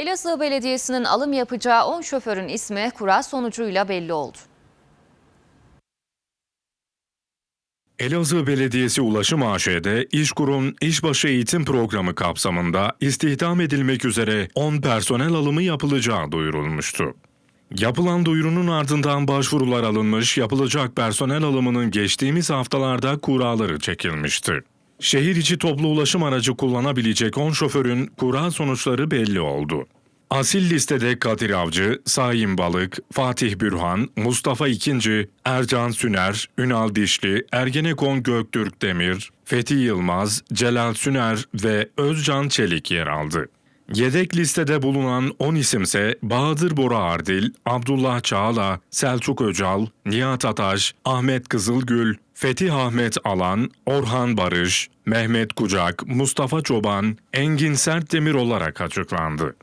Elazığ Belediyesi'nin alım yapacağı 10 şoförün ismi kura sonucuyla belli oldu. Elazığ Belediyesi Ulaşım AŞ'de İşkur'un İşbaşı Eğitim Programı kapsamında istihdam edilmek üzere 10 personel alımı yapılacağı duyurulmuştu. Yapılan duyurunun ardından başvurular alınmış, yapılacak personel alımının geçtiğimiz haftalarda kuraları çekilmişti. Şehir içi toplu ulaşım aracı kullanabilecek 10 şoförün kura sonuçları belli oldu. Asil listede Kadir Avcı, Saim Balık, Fatih Bürhan, Mustafa İkinci, Ercan Süner, Ünal Dişli, Ergenekon Göktürk Demir, Fethi Yılmaz, Celal Süner ve Özcan Çelik yer aldı. Yedek listede bulunan 10 isimse Bahadır Bora Ardil, Abdullah Çağla, Selçuk Öcal, Nihat Ataş, Ahmet Kızılgül, Fetih Ahmet Alan, Orhan Barış, Mehmet Kucak, Mustafa Çoban, Engin Sertdemir olarak açıklandı.